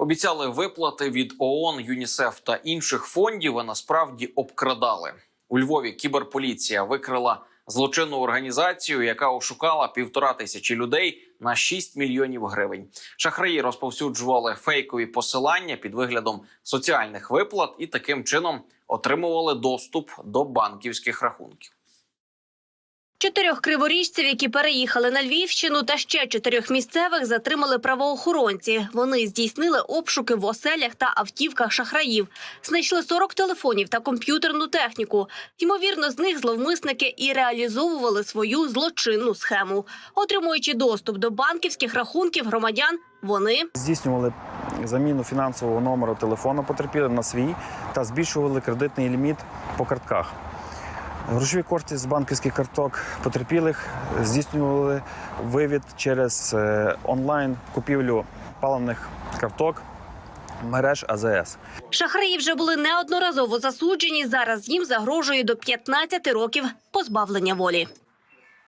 Обіцяли виплати від ООН, ЮНІСЕФ та інших фондів, а насправді обкрадали. У Львові кіберполіція викрила злочинну організацію, яка ошукала півтора тисячі людей на 6 мільйонів гривень. Шахраї розповсюджували фейкові посилання під виглядом соціальних виплат і таким чином отримували доступ до банківських рахунків. Чотирьох криворіжців, які переїхали на Львівщину, та ще чотирьох місцевих затримали правоохоронці. Вони здійснили обшуки в оселях та автівках шахраїв. Знайшли 40 телефонів та комп'ютерну техніку. Ймовірно, з них зловмисники і реалізовували свою злочинну схему. Отримуючи доступ до банківських рахунків громадян, вони Здійснювали заміну фінансового номеру телефону потерпілим на свій та збільшували кредитний ліміт по картках. Грошові кошти з банківських карток потерпілих здійснювали вивід через е, онлайн купівлю паливних карток мереж АЗС. шахраї вже були неодноразово засуджені. Зараз їм загрожує до 15 років позбавлення волі.